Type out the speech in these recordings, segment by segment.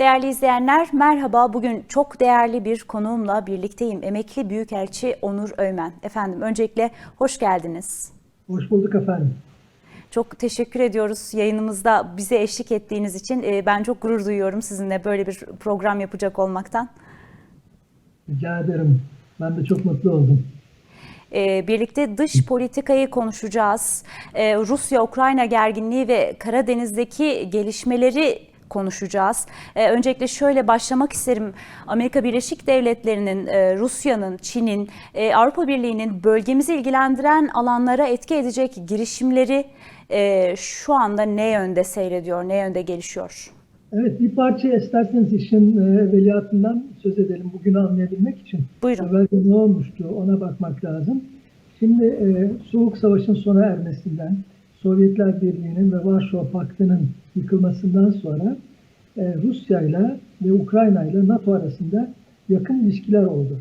Değerli izleyenler merhaba. Bugün çok değerli bir konuğumla birlikteyim. Emekli Büyükelçi Onur Öymen. Efendim öncelikle hoş geldiniz. Hoş bulduk efendim. Çok teşekkür ediyoruz yayınımızda bize eşlik ettiğiniz için. Ee, Ben çok gurur duyuyorum sizinle böyle bir program yapacak olmaktan. Rica ederim. Ben de çok mutlu oldum. Ee, Birlikte dış politikayı konuşacağız. Ee, Rusya-Ukrayna gerginliği ve Karadeniz'deki gelişmeleri konuşacağız. Ee, Öncelikle şöyle başlamak isterim. Amerika Birleşik Devletleri'nin, e, Rusya'nın, Çin'in, e, Avrupa Birliği'nin bölgemizi ilgilendiren alanlara etki edecek girişimleri e, şu anda ne yönde seyrediyor, ne yönde gelişiyor? Evet bir parça isterseniz işin e, evveliyatından söz edelim bugünü anlayabilmek için. Buyurun. Evvelce ne olmuştu ona bakmak lazım. Şimdi e, Soğuk Savaş'ın sona ermesinden, Sovyetler Birliği'nin ve Varşova Paktı'nın yıkılmasından sonra e, Rusya ile ve Ukrayna ile NATO arasında yakın ilişkiler oldu.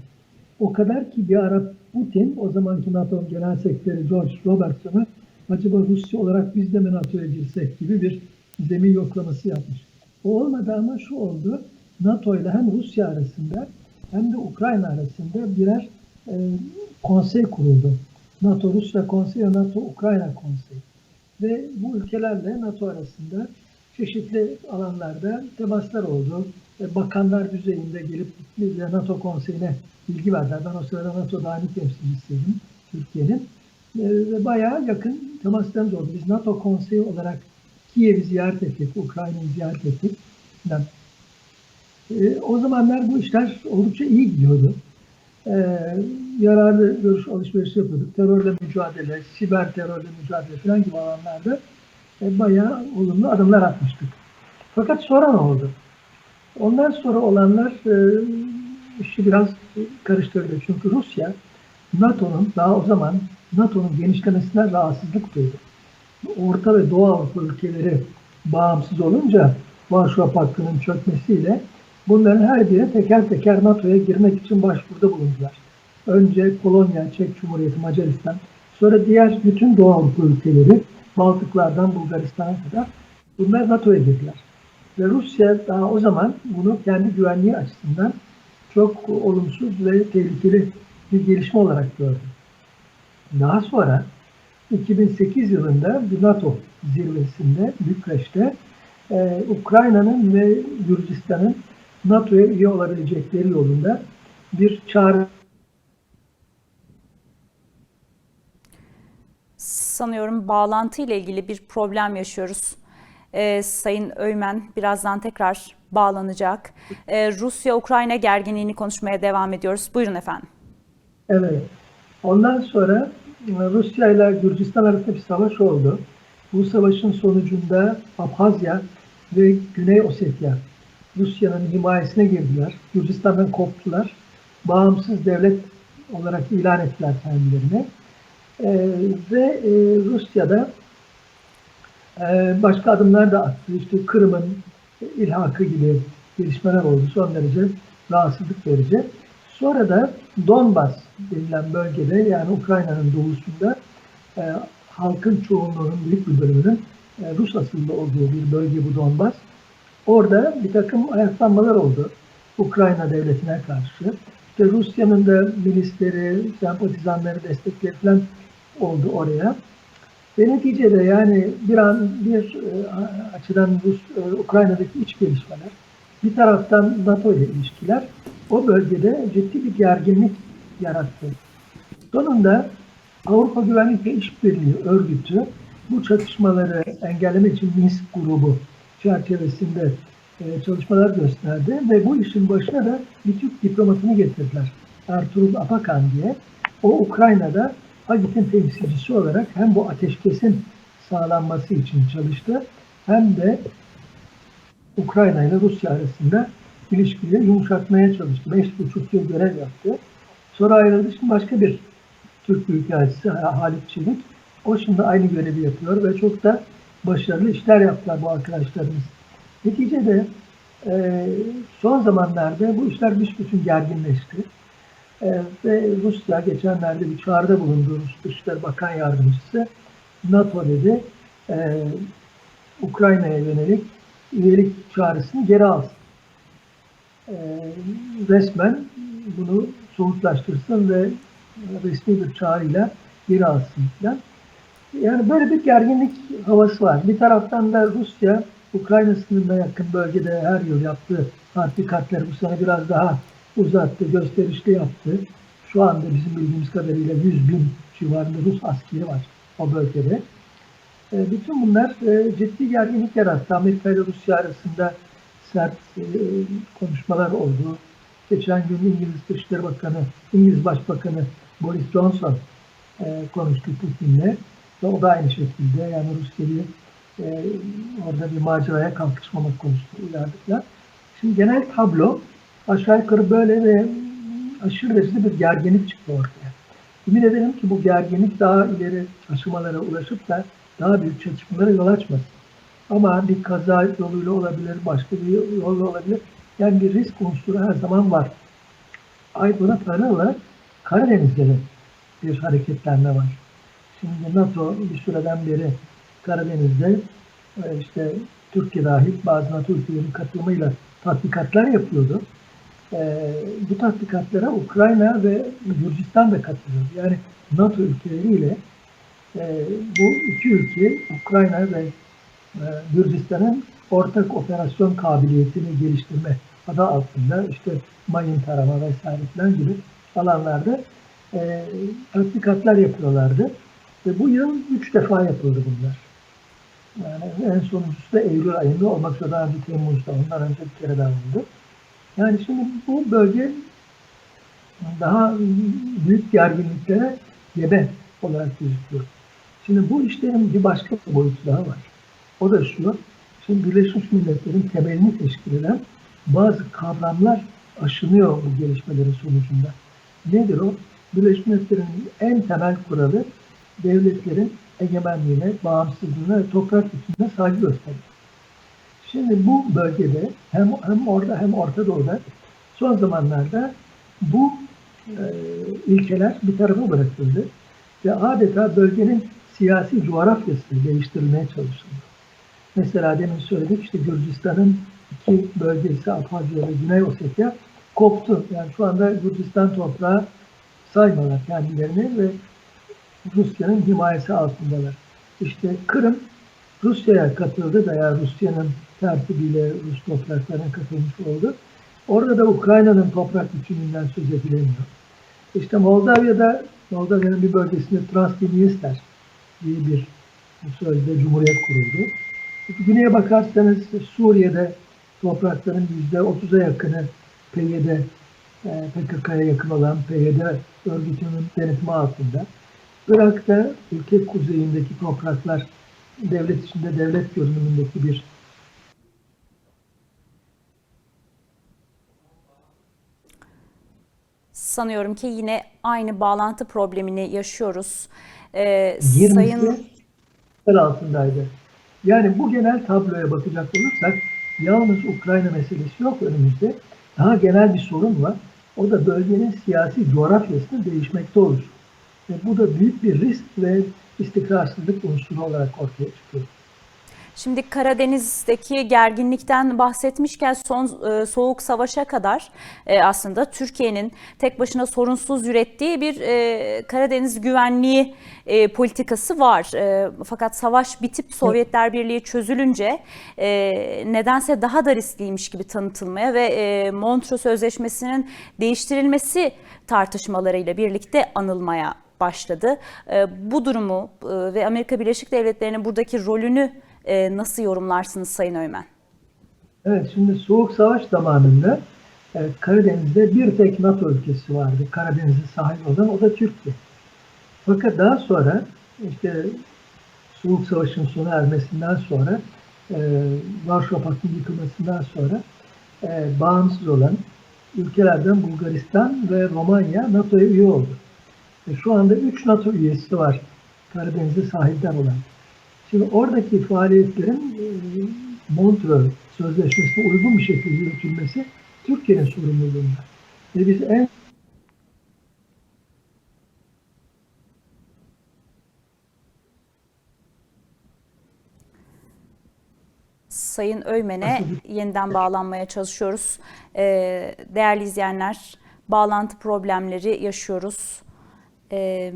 O kadar ki bir ara Putin, o zamanki NATO Genel Sekreteri George Robertson'a acaba Rusya olarak biz de mi NATO'ya girsek gibi bir zemin yoklaması yapmış. O olmadı ama şu oldu. NATO ile hem Rusya arasında hem de Ukrayna arasında birer e, konsey kuruldu. NATO Rusya Konseyi NATO Ukrayna Konseyi. Ve bu ülkelerle NATO arasında çeşitli alanlarda temaslar oldu. E, Bakanlar düzeyinde gelip NATO Konseyi'ne bilgi verdiler. Ben o sırada NATO daimi temsilcisiydim Türkiye'nin. E, Ve bayağı yakın temaslarımız oldu. Biz NATO Konseyi olarak Kiev'i ziyaret ettik, Ukrayna'yı ziyaret ettik. E, o zamanlar bu işler oldukça iyi gidiyordu. E, yararlı görüş alışverişi yapıyorduk. Terörle mücadele, siber terörle mücadele falan gibi alanlarda e, bayağı olumlu adımlar atmıştık. Fakat sonra ne oldu? Ondan sonra olanlar e, işi biraz karıştırdı. Çünkü Rusya NATO'nun daha o zaman NATO'nun genişlemesinden rahatsızlık duydu. Orta ve Doğu Avrupa ülkeleri bağımsız olunca Varşova Paktı'nın çökmesiyle bunların her biri teker teker NATO'ya girmek için başvuruda bulundular. Önce Polonya, Çek Cumhuriyeti, Macaristan, sonra diğer bütün Doğu Avrupa ülkeleri, Baltıklardan Bulgaristan'a kadar bunlar NATO'ya girdiler. Ve Rusya daha o zaman bunu kendi güvenliği açısından çok olumsuz ve tehlikeli bir gelişme olarak gördü. Daha sonra 2008 yılında bir NATO zirvesinde Bükreş'te e, Ukrayna'nın ve Gürcistan'ın NATO'ya üye olabilecekleri yolunda bir çağrı Sanıyorum bağlantı ile ilgili bir problem yaşıyoruz. Ee, Sayın Öymen birazdan tekrar bağlanacak. Ee, Rusya-Ukrayna gerginliğini konuşmaya devam ediyoruz. Buyurun efendim. Evet. Ondan sonra e, Rusya ile Gürcistan arasında bir savaş oldu. Bu savaşın sonucunda Abhazya ve Güney Ossetya Rusya'nın himayesine girdiler. Gürcistan'dan koptular. Bağımsız devlet olarak ilan ettiler kendilerini. Ee, ve e, Rusya'da e, başka adımlar da attı. İşte Kırım'ın ilhakı gibi gelişmeler oldu. Son derece rahatsızlık verici. Sonra da Donbas denilen bölgede yani Ukrayna'nın doğusunda e, halkın çoğunluğunun büyük bir bölümünün e, Rus asıllı olduğu bir bölge bu Donbas. Orada bir takım ayaklanmalar oldu Ukrayna devletine karşı. İşte Rusya'nın da milisleri, sempatizanları, destekleri falan oldu oraya. Ve neticede yani bir an bir e, açıdan Rus, e, Ukrayna'daki iç gelişmeler, bir taraftan NATO ile ilişkiler o bölgede ciddi bir gerginlik yarattı. Sonunda Avrupa Güvenlik ve İşbirliği Örgütü bu çatışmaları engellemek için Minsk grubu çerçevesinde e, çalışmalar gösterdi ve bu işin başına da bir Türk diplomatını getirdiler. Ertuğrul Apakan diye. O Ukrayna'da Hagit'in temsilcisi olarak hem bu ateşkesin sağlanması için çalıştı hem de Ukrayna ile Rusya arasında ilişkileri yumuşatmaya çalıştı. Beş buçuk yıl görev yaptı. Sonra ayrıldı. Şimdi başka bir Türk Büyükelçisi Halit Çelik. O şimdi aynı görevi yapıyor ve çok da başarılı işler yaptılar bu arkadaşlarımız. Neticede e, son zamanlarda bu işler büsbütün gerginleşti. E, ve Rusya geçenlerde bir çağrıda bulundu Dışişleri Bakan Yardımcısı. NATO dedi e, Ukrayna'ya yönelik üyelik çağrısını geri alsın. e, resmen bunu somutlaştırsın ve resmi bir çağrıyla geri alsın. Yani böyle bir gerginlik havası var. Bir taraftan da Rusya Ukrayna sınırına yakın bölgede her yıl yaptığı tatbikatları bu sene biraz daha uzattı, gösterişli yaptı. Şu anda bizim bildiğimiz kadarıyla 100 bin civarında Rus askeri var o bölgede. E, bütün bunlar e, ciddi gerginlik yarattı. Amerika ile Rusya arasında sert e, konuşmalar oldu. Geçen gün İngiliz Dışişleri Bakanı, İngiliz Başbakanı Boris Johnson e, konuştu Putin'le. Ve o da aynı şekilde yani Rusya'yı e, orada bir maceraya kalkışmamak konusunda uyardılar. Şimdi genel tablo aşağı yukarı böyle ve aşırı derecede bir gerginlik çıktı ortaya. Ümit ederim ki bu gerginlik daha ileri aşamalara ulaşıp da daha büyük çatışmalara yol açmasın. Ama bir kaza yoluyla olabilir, başka bir yolla olabilir. Yani bir risk unsuru her zaman var. Ay buna paralel olarak Karadeniz'de de bir hareketlenme var. Şimdi NATO bir süreden beri Karadeniz'de e, işte Türkiye dahil bazı NATO ülkelerinin katılımıyla tatbikatlar yapıyordu. E, bu tatbikatlara Ukrayna ve Gürcistan da katılıyor. Yani NATO ülkeleriyle e, bu iki ülke Ukrayna ve Gürcistan'ın ortak operasyon kabiliyetini geliştirme adı altında işte mayın tarama vesaire falan gibi alanlarda e, tatbikatlar yapıyorlardı. Ve bu yıl üç defa yapıldı bunlar. Yani en sonuncusu da Eylül ayında olmak üzere daha önce Temmuz'da, ondan önce bir kere daha oldu. Yani şimdi bu bölge daha büyük gerginliklere gebe olarak gözüküyor. Şimdi bu işlerin bir başka boyutu daha var. O da şu, şimdi Birleşmiş Milletler'in temelini teşkil eden bazı kavramlar aşınıyor bu gelişmelerin sonucunda. Nedir o? Birleşmiş Milletler'in en temel kuralı devletlerin egemenliğine, bağımsızlığına ve toprak bütünlüğüne saygı gösterir. Şimdi bu bölgede hem, hem orada hem Orta Doğu'da son zamanlarda bu e, ilkeler bir tarafa bırakıldı ve adeta bölgenin siyasi coğrafyası değiştirilmeye çalışıldı. Mesela demin söyledik işte Gürcistan'ın iki bölgesi Abhazya ve Güney Ossetya koptu. Yani şu anda Gürcistan toprağı saymalar kendilerini ve Rusya'nın himayesi altındalar. İşte Kırım Rusya'ya katıldı veya Rusya'nın tertibiyle Rus topraklarına katılmış oldu. Orada da Ukrayna'nın toprak bütünlüğünden söz edilemiyor. İşte Moldavya'da, Moldavya'nın bir bölgesinde Transdniester diye bir sözde cumhuriyet kuruldu. Güneye bakarsanız Suriye'de toprakların yüzde otuz'a yakını PYD, e, PKK'ya yakın olan PYD örgütünün denetimi altında. Irak'ta ülke kuzeyindeki topraklar devlet içinde devlet görünümündeki bir Sanıyorum ki yine aynı bağlantı problemini yaşıyoruz. Ee, 20'si sayın altındaydı. Yani bu genel tabloya bakacak olursak yalnız Ukrayna meselesi yok önümüzde. Daha genel bir sorun var. O da bölgenin siyasi coğrafyasının değişmekte oluşu. Ve bu da büyük bir risk ve istikrarsızlık unsuru olarak ortaya çıkıyor. Şimdi Karadeniz'deki gerginlikten bahsetmişken son e, soğuk savaşa kadar e, aslında Türkiye'nin tek başına sorunsuz ürettiği bir e, Karadeniz güvenliği e, politikası var. E, fakat savaş bitip Sovyetler Birliği çözülünce e, nedense daha da riskliymiş gibi tanıtılmaya ve e, Montreux Sözleşmesi'nin değiştirilmesi tartışmalarıyla birlikte anılmaya başladı. E, bu durumu e, ve Amerika Birleşik Devletleri'nin buradaki rolünü e, nasıl yorumlarsınız Sayın Öymen? Evet, şimdi Soğuk Savaş zamanında e, Karadeniz'de bir tek NATO ülkesi vardı. Karadeniz'e sahip olan, o da Türkiye. Fakat daha sonra işte Soğuk Savaş'ın sona ermesinden sonra Varşova Paktı'nın yıkılmasından sonra bağımsız olan ülkelerden Bulgaristan ve Romanya NATO'ya üye oldu. E, şu anda 3 NATO üyesi var Karadeniz'e sahipler olan. Şimdi oradaki faaliyetlerin e, Montreux Sözleşmesi'ne uygun bir şekilde yürütülmesi Türkiye'nin sorumluluğunda. Ve biz en Sayın Öymen'e yeniden bağlanmaya çalışıyoruz. E, değerli izleyenler, bağlantı problemleri yaşıyoruz. E,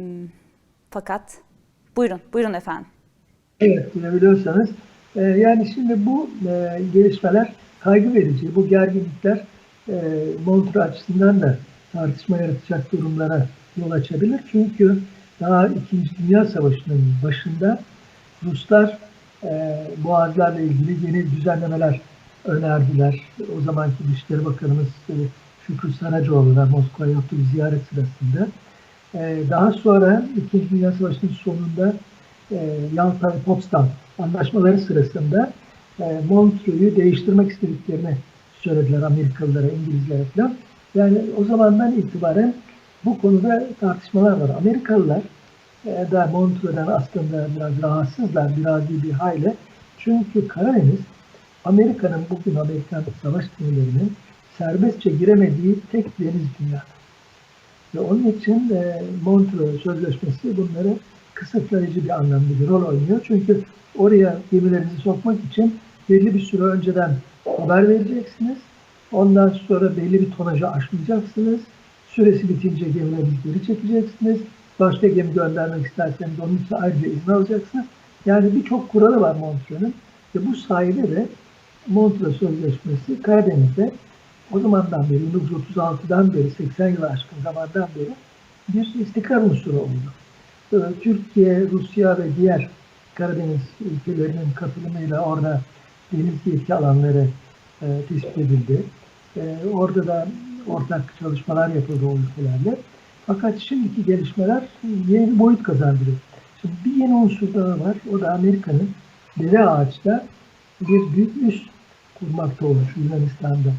fakat buyurun, buyurun efendim. Evet, duyabiliyorsanız. Ee, yani şimdi bu e, gelişmeler kaygı verici. Bu gerginlikler e, Montreux açısından da tartışma yaratacak durumlara yol açabilir. Çünkü daha İkinci Dünya Savaşı'nın başında Ruslar e, boğazlarla ilgili yeni düzenlemeler önerdiler. O zamanki Dışişleri Bakanımız e, Şükrü Saracoğlu'na Moskova'ya yaptığı ziyaret sırasında. E, daha sonra İkinci Dünya Savaşı'nın sonunda e, Yalta ve Potsdam anlaşmaları sırasında e, Montreux'u değiştirmek istediklerini söylediler Amerikalılara, İngilizlere falan. Yani o zamandan itibaren bu konuda tartışmalar var. Amerikalılar e, da Montreux'dan aslında biraz rahatsızlar, biraz iyi bir hayli. Çünkü Karadeniz, Amerika'nın bugün Amerikan savaş gemilerinin serbestçe giremediği tek deniz dünyada. Ve onun için e, Montreux Sözleşmesi bunları kısıtlayıcı bir anlamda bir rol oynuyor. Çünkü oraya gemilerinizi sokmak için belli bir süre önceden haber vereceksiniz. Ondan sonra belli bir tonajı aşmayacaksınız. Süresi bitince gemilerinizi geri çekeceksiniz. Başka gemi göndermek isterseniz onun için ayrıca izin alacaksınız. Yani birçok kuralı var Montreux'un. Ve bu sayede de Montreux Sözleşmesi Karadeniz'de o zamandan beri, 1936'dan beri, 80 yıl aşkın zamandan beri bir istikrar unsuru oldu. Türkiye, Rusya ve diğer Karadeniz ülkelerinin katılımıyla orada deniz yetki alanları e, tespit edildi. E, orada da ortak çalışmalar yapıldı o ülkelerle. Fakat şimdiki gelişmeler yeni bir boyut kazandırıyor. Şimdi bir yeni unsur daha var. O da Amerika'nın dere ağaçta bir büyük üs kurmakta olmuş Yunanistan'da.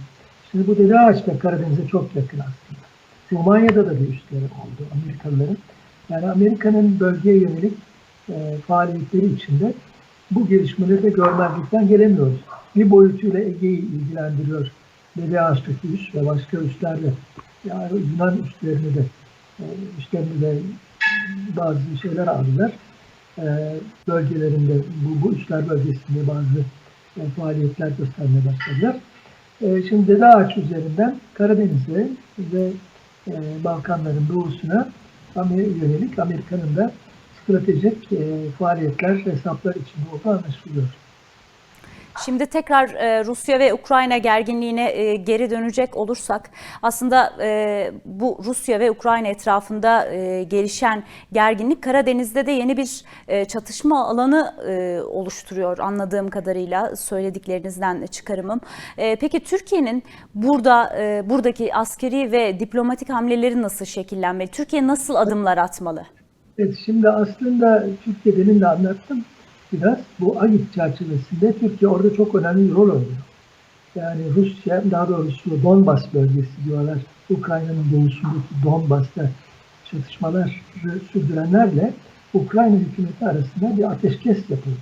Şimdi bu dere ağaç da Karadeniz'e çok yakın aslında. Romanya'da da bir üsleri oldu Amerikalıların. Yani Amerika'nın bölgeye yönelik e, faaliyetleri içinde bu gelişmeleri de görmezlikten gelemiyoruz. Bir boyutuyla Ege'yi ilgilendiriyor. Deli Ağaç'taki üs ve başka üslerle yani Yunan üslerini de e, üstlerinde de bazı şeyler aldılar. E, bölgelerinde bu, bu üsler bölgesinde bazı e, faaliyetler göstermeye başladılar. E, şimdi Dede Ağaç üzerinden Karadeniz'e ve e, Balkanların doğusuna yönelik Amerika'nın da stratejik e, faaliyetler, hesaplar içinde olduğu anlaşılıyor. Şimdi tekrar e, Rusya ve Ukrayna gerginliğine e, geri dönecek olursak aslında e, bu Rusya ve Ukrayna etrafında e, gelişen gerginlik Karadeniz'de de yeni bir e, çatışma alanı e, oluşturuyor anladığım kadarıyla söylediklerinizden çıkarımım. E, peki Türkiye'nin burada e, buradaki askeri ve diplomatik hamleleri nasıl şekillenmeli? Türkiye nasıl adımlar atmalı? Evet, şimdi aslında Türkiye de anlattım biraz. Bu AGİT çerçevesinde Türkiye orada çok önemli bir rol oynuyor. Yani Rusya, daha doğrusu Donbas bölgesi diyorlar. Ukrayna'nın doğusundaki Donbas'ta çatışmalar sürdürenlerle Ukrayna hükümeti arasında bir ateşkes yapıldı.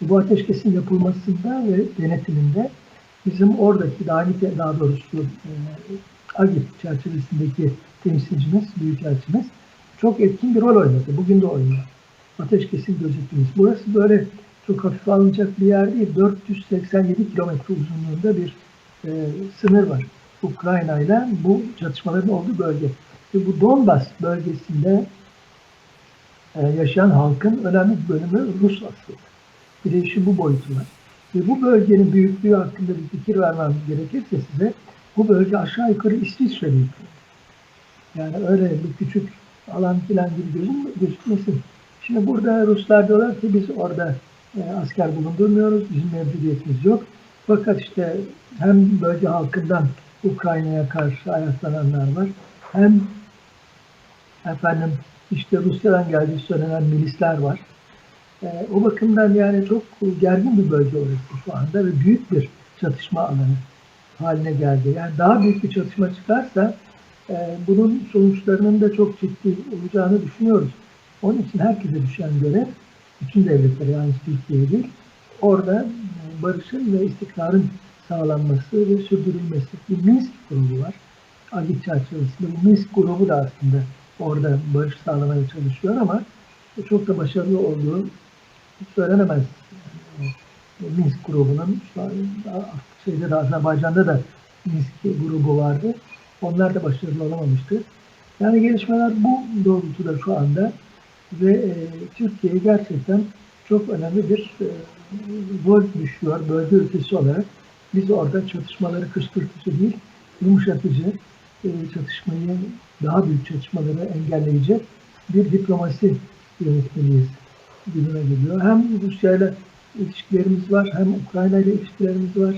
Bu ateşkesin yapılmasında ve denetiminde bizim oradaki daha, daha doğrusu e, AGİT çerçevesindeki temsilcimiz, büyükelçimiz çok etkin bir rol oynadı. Bugün de oynuyor. Ateşkesin gözetimimiz. Burası böyle çok hafif alınacak bir yer değil. 487 kilometre uzunluğunda bir e, sınır var. Ukrayna ile bu çatışmaların olduğu bölge. Ve bu Donbas bölgesinde e, yaşayan halkın önemli bir bölümü Rus aslında. Bir de bu boyutu var. Ve bu bölgenin büyüklüğü hakkında bir fikir vermem gerekirse size bu bölge aşağı yukarı İsviçre büyüklüğü. Yani öyle bir küçük alan filan gibi gözükmesin. Şimdi burada Ruslar diyorlar ki biz orada e, asker bulundurmuyoruz, bizim mevcudiyetimiz yok. Fakat işte hem bölge halkından Ukrayna'ya karşı ayaklananlar var, hem efendim işte Rusya'dan geldiği söylenen milisler var. E, o bakımdan yani çok gergin bir bölge orası şu anda ve büyük bir çatışma alanı haline geldi. Yani daha büyük bir çatışma çıkarsa e, bunun sonuçlarının da çok ciddi olacağını düşünüyoruz. Onun için herkese düşen görev, bütün devletlere yani Türkiye'ye değil, orada e, barışın ve istikrarın sağlanması ve sürdürülmesi. Bir Minsk grubu var. Agit çerçevesinde bu Minsk grubu da aslında orada barış sağlamaya çalışıyor ama çok da başarılı olduğu söylenemez. Yani Minsk grubunun şeyde de Azerbaycan'da da Minsk grubu vardı. Onlar da başarılı olamamıştı. Yani gelişmeler bu doğrultuda şu anda ve e, Türkiye gerçekten çok önemli bir e, rol düşüyor bölge ülkesi olarak. Biz orada çatışmaları kışkırtıcı değil, yumuşatıcı, e, çatışmayı, daha büyük çatışmaları engelleyecek bir diplomasi yönetmeliyiz gibime geliyor. Hem Rusya ile ilişkilerimiz var, hem Ukrayna ile ilişkilerimiz var,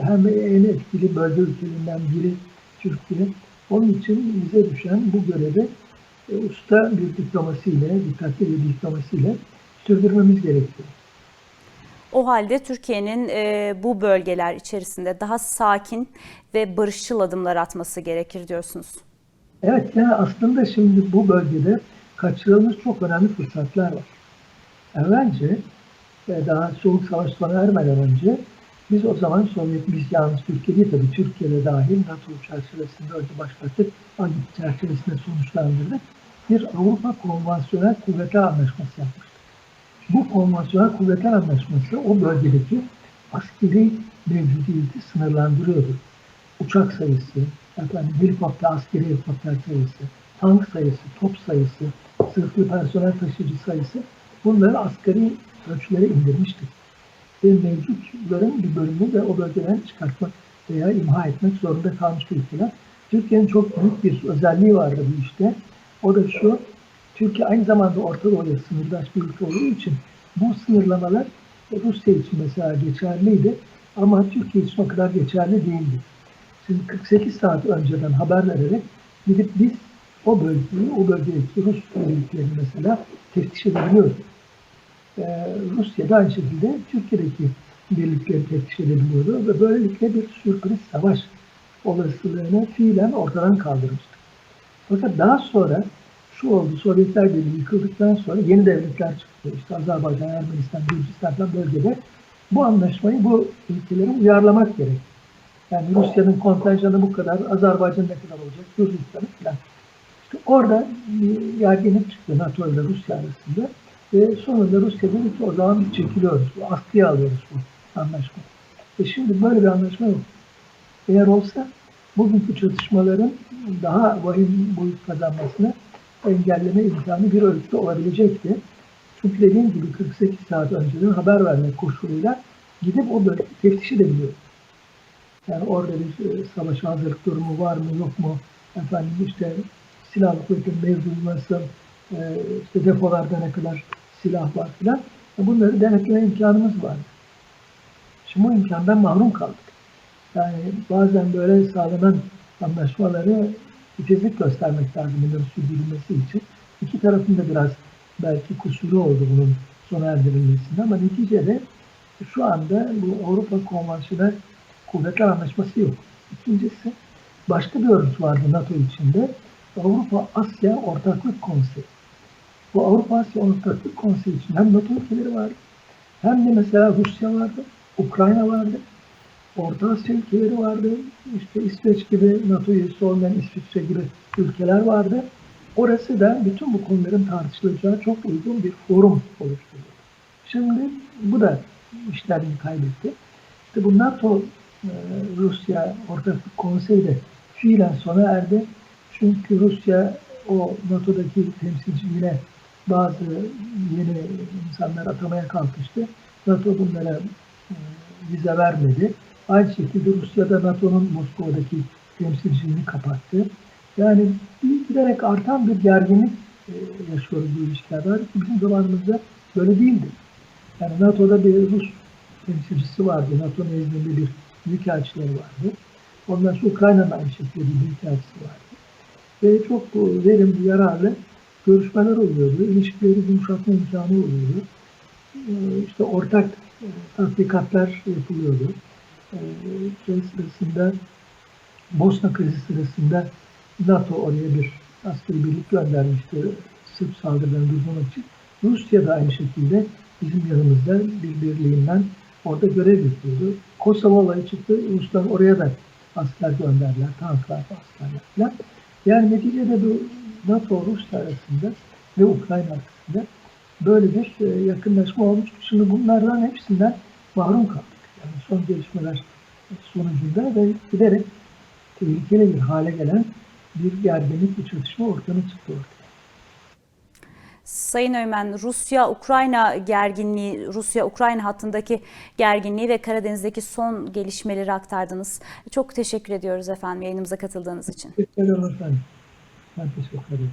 hem en etkili bölge ülkelerinden biri Türkiye. Onun için bize düşen bu görevi e, usta bir diplomasiyle, dikkatli bir diplomasiyle sürdürmemiz gerekiyor. O halde Türkiye'nin e, bu bölgeler içerisinde daha sakin ve barışçıl adımlar atması gerekir diyorsunuz. Evet, yani aslında şimdi bu bölgede kaçırdığımız çok önemli fırsatlar var. Evvelce, e, daha Soğuk Savaş sona ermeden önce biz o zaman Sovyet, biz yalnız Türkiye değil tabii Türkiye'de dahil NATO çerçevesinde önce başlattık, çerçevesinde sonuçlandırdık. Bir Avrupa Konvansiyonel Kuvvetler Anlaşması yapmıştık. Bu konvansiyonel kuvvetler anlaşması o bölgedeki askeri mevcudiyeti sınırlandırıyordu. Uçak sayısı, efendim, helikopter, askeri helikopter sayısı, tank sayısı, top sayısı, sırtlı personel taşıyıcı sayısı bunları asgari ölçülere indirmiştik. Ve mevcutların bir bölümünü de o bölgeden çıkartmak veya imha etmek zorunda kalmış ülkeler. Türkiye'nin çok büyük bir özelliği vardı bu işte. O da şu, Türkiye aynı zamanda Orta Doğu'ya sınırdaş bir ülke olduğu için bu sınırlamalar Rusya için mesela geçerliydi ama Türkiye için o kadar geçerli değildi. Şimdi 48 saat önceden haber vererek gidip biz o bölgeyi, o bölgedeki Rus birliklerini mesela teftiş edebiliyorduk. Ee, Rusya da aynı şekilde Türkiye'deki birlikleri teftiş edebiliyordu ve böylelikle bir sürpriz savaş olasılığını fiilen ortadan kaldırmıştı. Fakat daha sonra şu oldu, Sovyetler Birliği yıkıldıktan sonra yeni devletler çıktı. İşte Azerbaycan, Ermenistan, Gürcistan falan bölgede bu anlaşmayı bu ülkelere uyarlamak gerek. Yani Rusya'nın kontenjanı bu kadar, Azerbaycan ne kadar olacak, Gürcistan'ı falan. İşte orada gerginlik çıktı NATO ile Rusya arasında. Ve sonunda Rusya dedi ki o zaman çekiliyoruz, askıya alıyoruz bu anlaşma. E şimdi böyle bir anlaşma yok. Eğer olsa bugünkü çatışmaların daha vahim boyut kazanmasını engelleme imkanı bir ölçüde olabilecekti. Çünkü dediğim gibi 48 saat önceden haber vermek koşuluyla gidip o bölgeyi teftiş edebiliyor. Yani orada bir e, hazırlık durumu var mı yok mu? Efendim işte silahlı kuvvetin mevzu nasıl? E, işte depolarda ne kadar silah var filan. E, bunları denetleme imkanımız var. Şimdi bu imkandan mahrum kaldık. Yani bazen böyle sağlanan anlaşmaları titizlik göstermek lazım bunların sürdürülmesi için. İki tarafın da biraz belki kusuru oldu bunun sona erdirilmesinde ama neticede şu anda bu Avrupa Konvansiyonel Kuvvetler Anlaşması yok. İkincisi başka bir örgüt vardı NATO içinde. Avrupa Asya Ortaklık Konseyi. Bu Avrupa Asya Ortaklık Konseyi için hem NATO ülkeleri vardı hem de mesela Rusya vardı, Ukrayna vardı, Orta Asya ülkeleri vardı. İşte İsveç gibi NATO üyesi olmayan İsviçre gibi ülkeler vardı. Orası da bütün bu konuların tartışılacağı çok uygun bir forum oluşturdu. Şimdi bu da işlerini kaybetti. İşte bu NATO e, Rusya Ortaklık Konseyi de fiilen sona erdi. Çünkü Rusya o NATO'daki temsilciliğine bazı yeni insanlar atamaya kalkıştı. NATO bunlara e, vize vermedi. Aynı şekilde Rusya da NATO'nun Moskova'daki temsilciliğini kapattı. Yani giderek artan bir gerginlik e, yaşıyoruz bu ilişkilerde. Bizim zamanımızda böyle değildi. Yani NATO'da bir Rus temsilcisi vardı. NATO nezdinde bir büyükelçileri vardı. Ondan sonra Ukrayna'nın aynı şekilde bir büyükelçisi vardı. Ve çok verimli, yararlı görüşmeler oluyordu. İlişkileri yumuşatma imkanı oluyordu. İşte ortak tatbikatlar yapılıyordu şey sırasında Bosna krizi sırasında NATO oraya bir askeri birlik göndermişti Sırp saldırılarını durdurmak için. Rusya da aynı şekilde bizim yanımızda bir birliğinden orada görev yapıyordu. Kosova olayı çıktı. Ruslar oraya da asker gönderdiler. Tanklar, askerler falan. Yani neticede bu NATO Rusya arasında ve Ukrayna arasında böyle bir yakınlaşma olmuştu. Şimdi bunlardan hepsinden mahrum kaldık. Yani son gelişmeler sonucunda ve giderek tehlikeli bir hale gelen bir gerginlik, bir çatışma ortamı çıktı ortaya. Sayın Öğmen, Rusya-Ukrayna gerginliği, Rusya-Ukrayna hattındaki gerginliği ve Karadeniz'deki son gelişmeleri aktardınız. Çok teşekkür ediyoruz efendim yayınımıza katıldığınız için. Teşekkür ederim efendim. Ben teşekkür ederim.